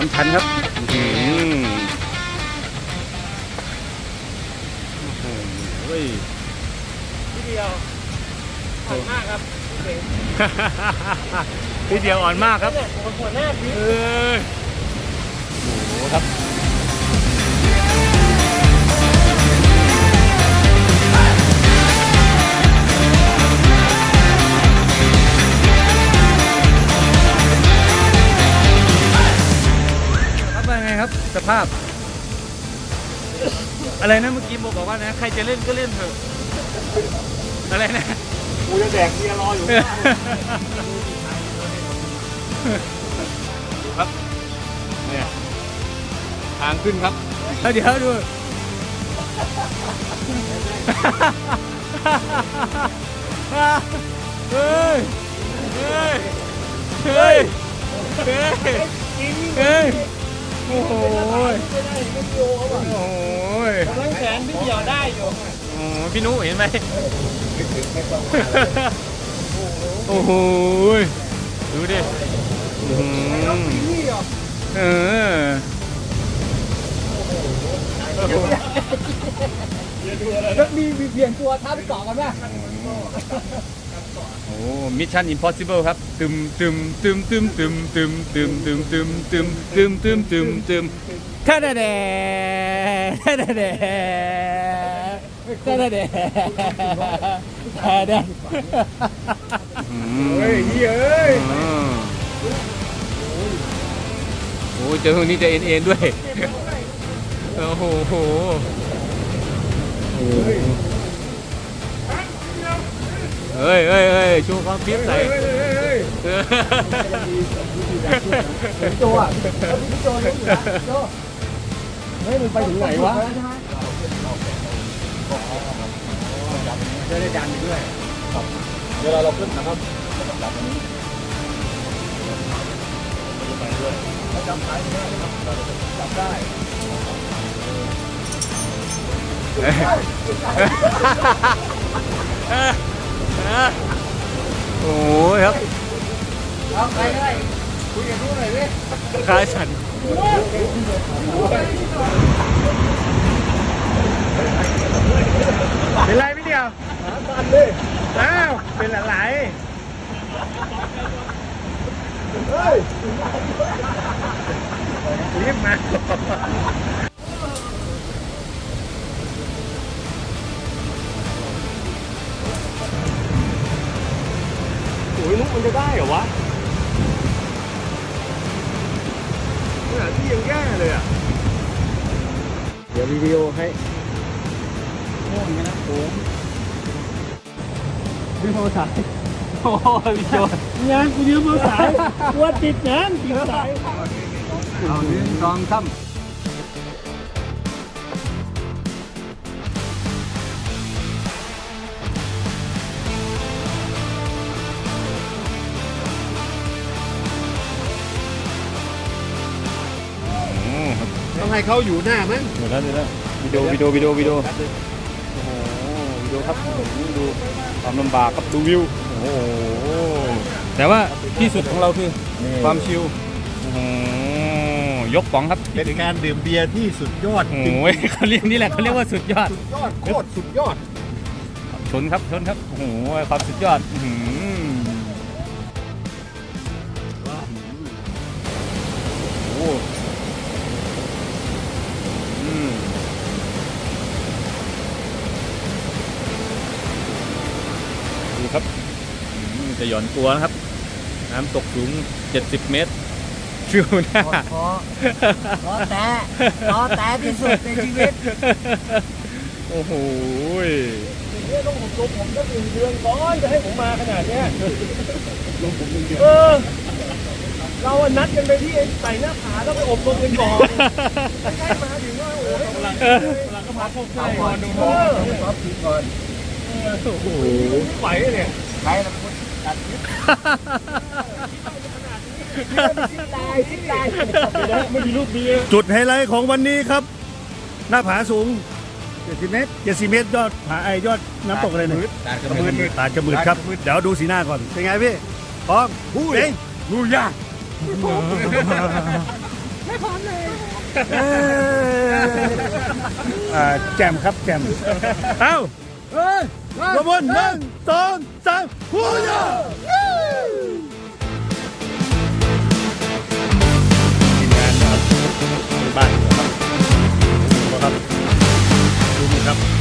ามชั้นครับโอ้ยพี่เดียวอ่อนมากครับพี่เดียวอ่อนมากครับเออโอ้โหครับ สภาพ อะไรนะเมื่อกี้บอกบอกว่านะ ใครจะเล่นก็เล่นเถอะ อะไรนะ กูจะแดกเบียร์รออยู่ ครับเนี่ยทางขึ้นครับ เดี๋ยวดู เฮ้ย เฮ้ย เฮ้ย เฮ้ยเฮ้ย โอ้โหโอ้โหทั้งแขนพี่เดียวได้อยู่โอ้โหพี่นุเห็นไหมโอ้โหดูดิอื้อหือนี่เหรอเออแล้วมีมีเปลี่ยนตัวทับสองกันไหม โอ้มิชชั่นอิมพอสิเบิลครับตึมตึมตึมตึมตึมตึมตึมตึมตึมตึมตึมตึมตึมตึมท่าดาแดท่าดาแดท่าดาแดท่าดาเฮ้ยเฮ้ยโอ้เจอตรงนี้จะเอ็นเอ็นด้วยโอ้โห เฮ้ยเฮ้ยเฮ้ยชูความฟิตใส่เออโจอะพี่โจรู้อยู่นะโจเฮ้ยมันไปถึงไหนวะจะได้ดันไปด้วยเวลาเราขึ้นนะครับจับอันนี้ไปด้วยถ้าจำท้ายไม่ได้ครับเราจะจับได้ โอ้ยครับเอาใครก็ได้คุยกันรู้หน่อยดิขายฉันเป็นไรพี่เดียวหาตันเลยอ้าวเป็นอะไรเฮ้ยรีบมา โอ้ยนุ๊กมันจะได้เหรอวะขนาดที่ยังแย่เลยอะ เดี๋ยววิดีโอให้โง่เหมือนกันนะผมวิดีโอสายโอ้ยพี่โจงานกูยืมมือสายกลัวติดงานติดสายเอาหนึ่งสองสาม เขาอยู่หน้ามั้งเดี๋ยวแล้วเดี๋ยวแล้ววิดีโอวิดีโอวิดีโอวิดีโอโอ้โหวิดีโอครับโอ้โหดูความลำบากครับดูวิวโอ้โหแต่ว่าที่สุดของเราคือความชิลโอ้โหยกป๋องครับเป็นการดื่มเบียร์ที่สุดยอดโอ้ยเขาเรียกนี่แหละเขาเรียกว่าสุดยอดสุดยอดโคตรสุดยอดชนครับชนครับโอ้โหความสุดยอดอื้ จะหย่อนตัวนะครับ น้ำตกสูง 70 เมตรชิวหน้าขอขอแต่ขอแต่ที่สุดในชีวิต โอ้โหเนี่ยต้องผมลงผมตั้งหนึ่งเดือนก่อนจะให้ผมมาขนาดเนี้ยลงผมหนึ่งเดือนเออเราอะนัดกันไปที่ใส่หน้าผาแล้วไปอบรมกันก่อนไม่ใช่มาถึงว่าโอ้ยกำลังกำลังก็พักพวกใส่ก่อนดูเออขอผิดก่อนโอ้โหไม่ไหวเนี่ยใครละ คนตัดคลิปตายทิ้งตายไม่มีลูกเบียร์จุดไฮไลท์ของวันนี้ครับ หน้าผาสูง 70 เมตร 70 เมตรยอดผาไอยอดน้ำตกอะไรเนี่ยตัดกระมืดตาดกระมืดครับ เดี๋ยวดูสีหน้าก่อน เป็นไงพี่พร้อมพูดเองดูยากไม่พร้อมเลยอ่าแจมครับแจมเอ้าเฮ้ยขบวนหนึ่งสองสาม บ้านครับดูครับ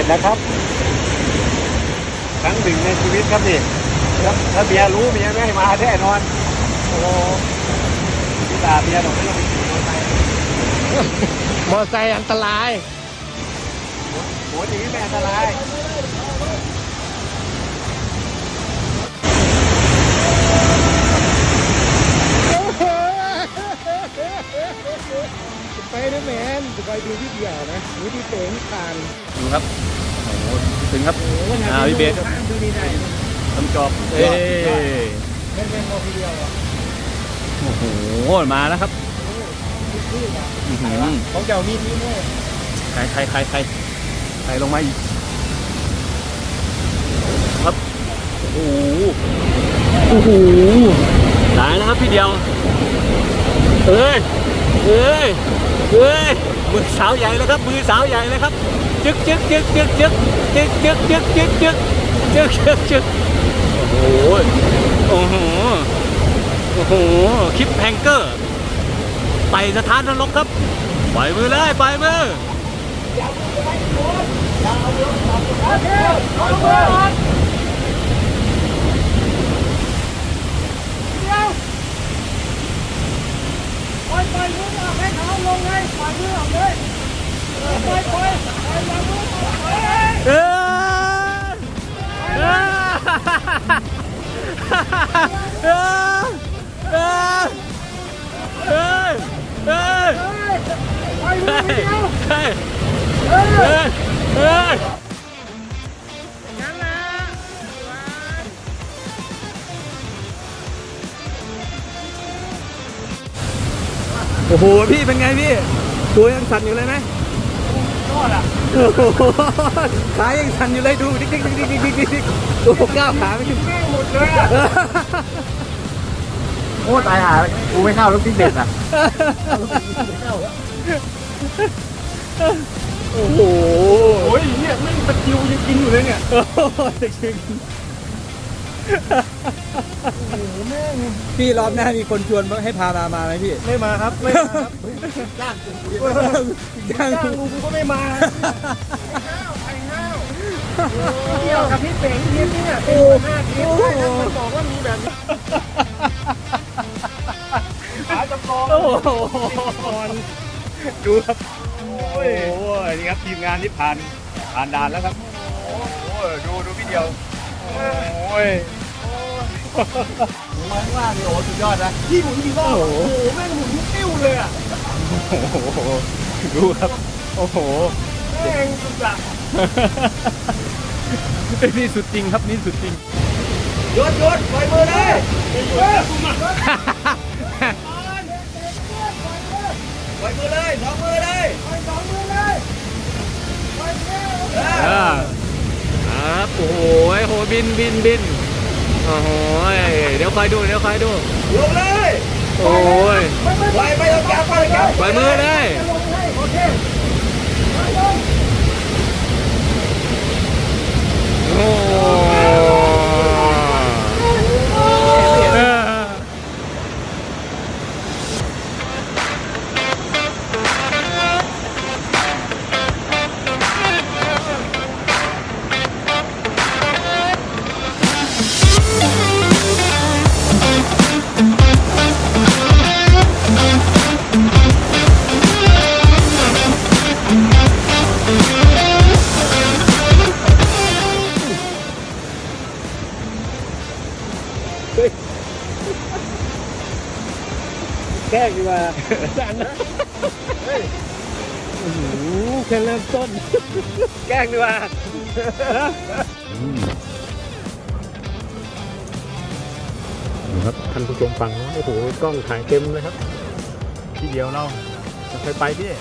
ษนะครับ ครั้งหนึ่งในชีวิตครับนี่ครับถ้าเมียรู้เมียไม่ให้มาแน่นอน โอ้โหพี่ตาเมียบอกไม่ต้องไปขี่มอเตอร์ไซค์มอไซค์อันตรายโหอย่างนี้ไม่อันตราย ไปด้วยแมนจะไปดูที่เดียวนะนี่ที่เต๋งทานดูครับโอ้โหถึงครับอ่าพี่เบสดูนี่ได้ทำจอบเอ้ยเล่นเล่นโมทีเดียวอะโอ้โหมาแล้วครับอื้อหือของเจ้ามีที่แน่ใครใครใครใครใครลงมาอีกครับโอ้โหโอ้โหตายแล้วครับพี่เดียวเอ้ย เอ้ยเอ้ยมือสาวใหญ่เลยครับ มือสาวใหญ่เลยครับ จึ๊กจึ๊กจึ๊กจึ๊กจึ๊กจึ๊กจึ๊กจึ๊กจึ๊กจึกจึกจึกจึกโอ้โหโอ้โหโอ้โหคลิปแพงเกอร์ไปสถานนรกครับปล่อยมือเลยปล่อยมือปล่อ ยปล่อยมือออกให้เขาลงเลยปล่อยมือออกเลยปล่อยปล่อยปล่อยอย่ามือออกเลยเอ้ยเอ้ยเอ้ยเอ้ยเอ้ยเอ้ยปล่อยมือเฮ้ยเดียวเฮ้ยเฮ้ย อ้โหพี่เป็นไงพี่ตัวยังสั่นอยู่เลยไหมก็ล่ะโอ้โหขายังสั่นอยู่เลยดูดิ๊กดิ๊กดิ๊กดิ๊กดิ๊กดิ๊กดิ๊กโอ้โหก้าวขาไม่ถึงแม่งหมดเลยอะโอ้ตายหากูไม่เข้าลูกติ๊กเด็ดอะโอ้โหโอ้ยเนี่ยแม่งตะคริวยังกินอยู่เลยเนี่ย โอ้โหจริง พี่รอบหน้ามีคนชวนให้พามามาไหมพี่ไม่มาครับไม่มาครับจ้างจ้างลุงกูก็ไม่มาไอ้ห้าวเที่ยวกับพี่เป๋งทีมเนี่ยเป็นหัวหน้าทีมด้วยนะมันบอกว่ามีแบบนี้ขาจำลองโอ้โหก่อนดูครับโอ้ยนี่ครับทีมงานที่ผ่านผ่านด่านแล้วครับโอ้ยดูดูพี่เดียวโอ้ย ว่าว่านี่โอ้สุดยอดนะพี่หมุนกี่รอบอะโอ้โห แม่งหมุนทุกติ้วเลยอะโอ้โหดูครับ โอ้โหม่งสุดละนี่สุดจริงครับนี่สุดจริงหยุดหยุดปล่อยมือเลยเฮ้ยปล่อยมือเลยสองมือเลยปล่อยสองมือเลยปล่อยมืออ่าครับโอ้โหโหบินบินบิน โอ้โหเดี๋ยวคอยดูเดี๋ยวคอยดู ลงเลยโอ้ยปล่อยไม่ต้องจับปล่อยจับปล่อยมือเลย ลงให้โอเคโอ้เอ งดีกว่าครับท่านผู้ชมฟังนะโอ้โหกล้องถ่ายเต็มเลยครับที่เดียวเราจะไปไปพี่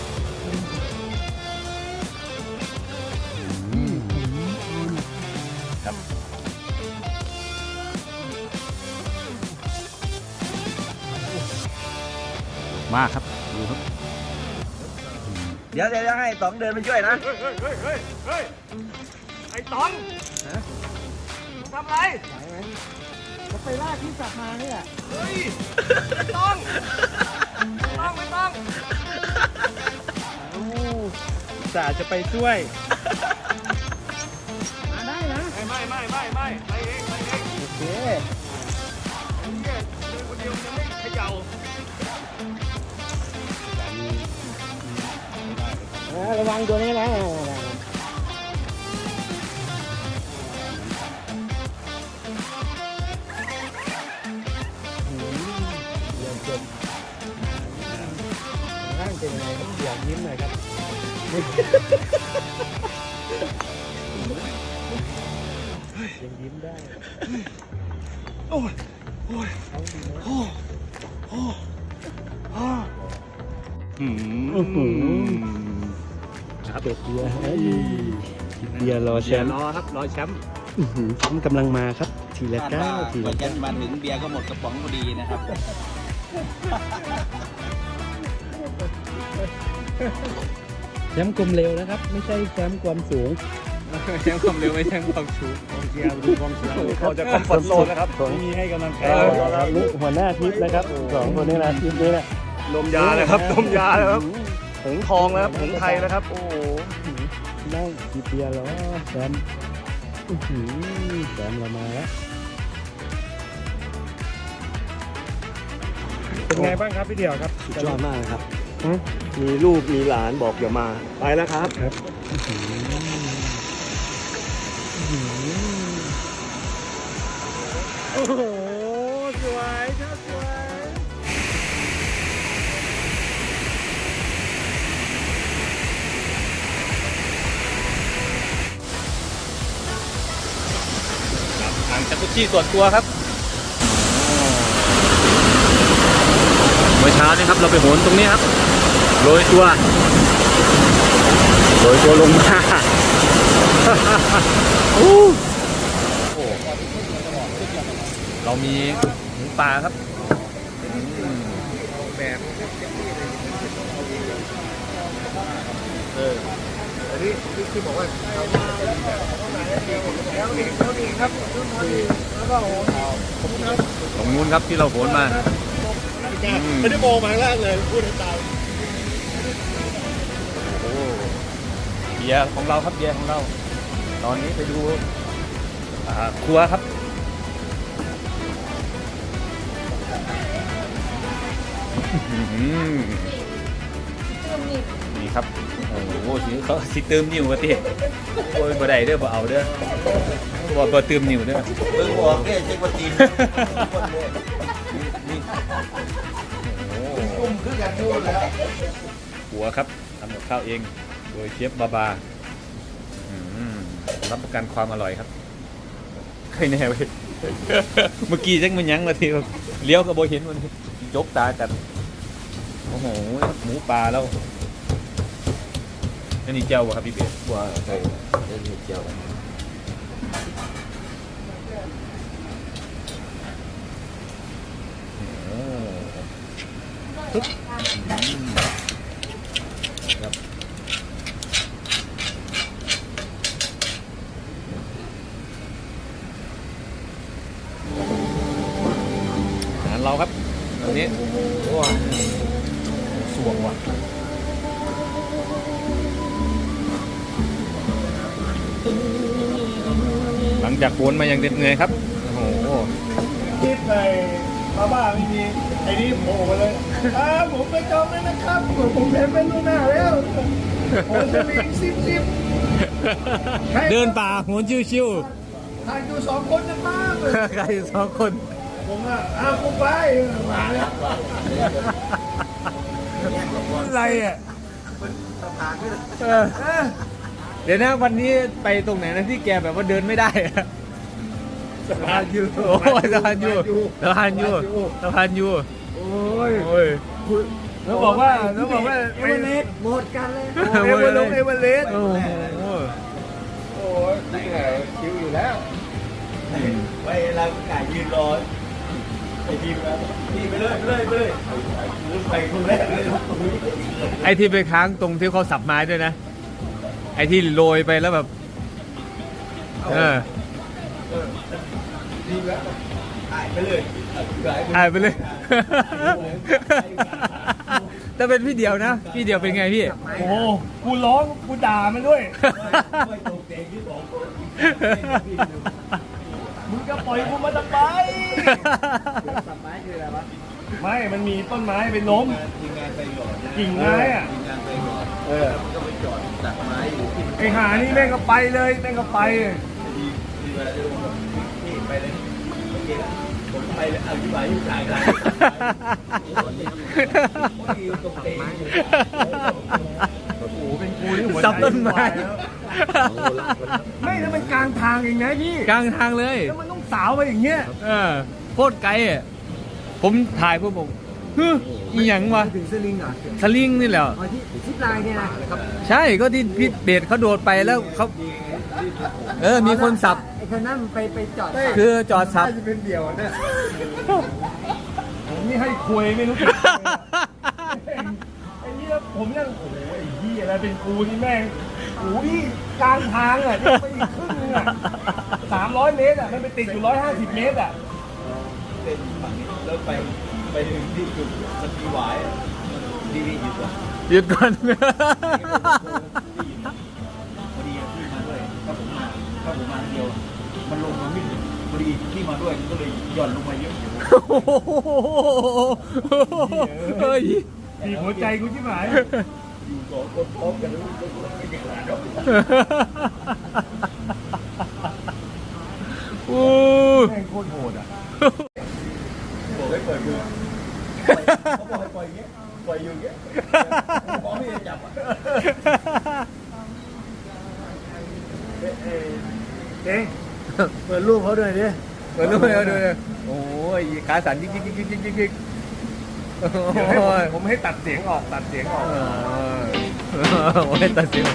มาครับดูครับ เดี๋ยวเดี๋ยวให้ต๋องเดินไปช่วยนะ เฮ้ยเฮ้ยเฮ้ยเฮ้ยเฮ้ยไอ้ตอนมึงทำอะไรไปล่าที่สัตว์มาเนี่ยเฮ้ยไม่ต้อง ไม่ต้องไม่ต้องจ่าจะไปช่วย มาได้นะ ไม่ไม่ไม่ไม่ไม่ไปเองไปเองโอเค ไอ้เนี่ยเดินคนเดียวยังไม่เขย่า ระวังตัวนี้นะร่างเป็นยังไงครับเดี๋ยวยิ้มหน่อยครับยังยิ้มได้อืม ครับเป็ดเบียร์เบียร์รอแชเชียมร์ป์รอครับรอแชมป์แชมป์กำลังมาครับ ทีละคาดเก้าว่าทีกว่าละจะเก้ามาถึงเบียร์ก็หมดกระป๋องพอดีนะครับ แชมป์กลมเร็วนะครับ ไม่ใช่แชมป์ความสูง แชมป์ความเร็วไม่แชมป์ความสูงเชียร์ดูกองเชียร์เขาจะคอมฟอร์ตโซนนะครับไม่มีให้กำลังใจเออนี่หัวหน้าทิพย์นะครับสองคนนี้นะทิพย์นี้นะลมยาเลยครับลมยาเลยครับ หงทองนะครับหงไทยนะครับ โอ้โหนั่งกีเบียร์แล้วแชมป์อื้อหือแชมป์เรามาแล้วเป็นไงบ้างครับพี่เดี่ยวครับสุดยอดมากนะครับ มีลูกมีหลานบอกอย่ามา ไปแล้วครับโอ้โห สวยครับสวย ทางจักรุชี่ส่วนตัวครับ เมื่อเช้านี้ครับเราไปโหนตรงนี้ครับโรยตัวโรยตัวลงมาโอ้เรามีหมูป่าครับอั นนี้ที่บอกว่าตรงนู้นครับที่เราโหนมาไม่ได้มองมาข้างล่างเลยพูดให้ตามโอ้เบียร์ของเราครับเบียร์ของเรา ตอนนี้ไปดูอ่าครัวครับอื้อหือ นี่ครับ โอ้โหสิเขาสิเติมนิ้วมาติโอ้ยบ่ได้เด้อบ่เอาเด้อบ่บ่เติมนิ้วเด้อเพิ่งบอกเนี่ยเช็คว่าตีนนี่โอ้โหกุ้มขึ้นกันนู่นแล้วหัวครับทำกับข้าวเอง โดยเชฟบาบารับประกันความอร่อยครับใครแน่เว้ยเมื่อกี้จังมันยั้งมาทีเลี้ยวกับโบเห็นมันจกตากันโอ้โหหมูปลาแล้ว อันนี้เจ้าบ่ครับพี่เบียร์ว่าใครเล่นเจียวโอ้ปึ๊ จากโวนมาอย่างเด็ดเหนื่อยครับ โอ้โหคิดในมาบ้าไม่มีไอ้นี่โผล่มาเลยอ่าผมไปจองแล้วนะครับผมเห็นเป็นลูกหน้าแล้วผมจะลิงซิบซิบเดินป่าโหนชิวทานอยู่สองคนนะป้าๆใครสองคน ผมอะอ้าวกูไปมาแล้วอะไรอะเออ เดี๋ยวนะวันนี้ไปตรงไหนนะที่แกแบบว่าเดินไม่ได้อะสะพานยูโอ้ยสะพานยูสะพานยูสะพานยูโอ้ยโอ้ยแล้วบอกว่าแล้วบอกว่าเอเวอเรสต์หมดกันเลยเอเวอร์ลงเอเวอร์เลสโอ้โหโอ้ยนี่ไงคิวอยู่แล้วไว้เรากายยืนรอไอ้ทีมนี่ไปเลยไปเลยไปเลยไปคนแรกเลยไอ้ที่ไปค้างตรงที่เขาสับไม้ด้วยนะ ไอ้ที่โรยไปแล้วแบบ เออทีมแล้วถ่ายไปเลยถ่ายไปหายไปเลยแต่เป็นพี่เดียวนะ พี่เดียวเป็นไงพี่ โอ้กูร้องกูด่ามันด้วยไม่ตรงเตะที่สองคนมึงจะปล่อยกูมาทำไมสับไม้คืออะไรวะ ไม่ มันมีต้นไม้ไปล้มทีมงานไปหยอดนะ กิ่งไม้อะทีมงานไปหยอดเออก็ไปจอดตัดไม้อยู่ที่ไอหานี่แม่งก็ไปเลยแม่งก็ไปทีทีเวลาจะลงนี่ไปเลยโอเคละผมไปเลยอธิบายอยู่ถ่ายได้ตรงเตะโอ้โหเป็นกูที่หัวใจสับต้นไม้ ไม่แล้วมันกลางทางเองนะพี่กลางทางเลย แล้วมันต้องสาวไปอย่างเงี้ย เออโคตรไกลอะผมถ่ายพวกผม ฮึอีหยังวะถึงสลิงเหรอสลิงนี่แหละ อ๋อที่ซิปไลน์เนี่ยนะครับใช่ก็ที่พี่เบสเขาโดดไปแล้วเขาเออ มีคนสับ ไอ้คนนั้นไปไปจอดคือจอดสับจะเป็นเดี่ยวเนี่ยผมนี่ให้คุยไม่รู้จะไอ้นี่แล้วผมยังโอ้โหไอ้ที่อะไรเป็นกูนี่แม่งโอ้โหนี่กลางทางอะนี่ไปอีกครึ่งนึงอะสามร้อยเมตรอะมันไปติดอยู่ร้อยห้าสิบเมตรอะเป็นฝั่งนี้แล้วไป ไปถึงที่จุดสกีหวายดีดีอยู่ตัวหยุดก่อน พอดีที่มาด้วยถ้าผมมาถ้าผมมาคนเดียว มันลงมาไม่ถึงพอดีที่มาด้วยก็เลยหย่อนลงมาเยอะอยู่เฮ้ยดีหัวใจกูที่หมายอยู่สองคนพร้อมกันแล้วไม่ได้ขนาดนั้น โอ้ แม่งโคตรโหดอะ บอกให้ปล่อยมือเขาบอกให้ปล่อยอย่างเงี้ย ปล่อยอยู่อย่างเงี้ยพร้อมที่จะจับอะเอ๊ะเปิดรูปเขาด้วยดิเปิดรูปให้เขาดูเลยโอ้ยขาสั่นยิกยิกยิกยิกยิกยิกยิกโอ้เดี๋ยวให้ผมยผมให้ตัดเสียงออกตัดเสียงออก โอ้ยตัดเสียง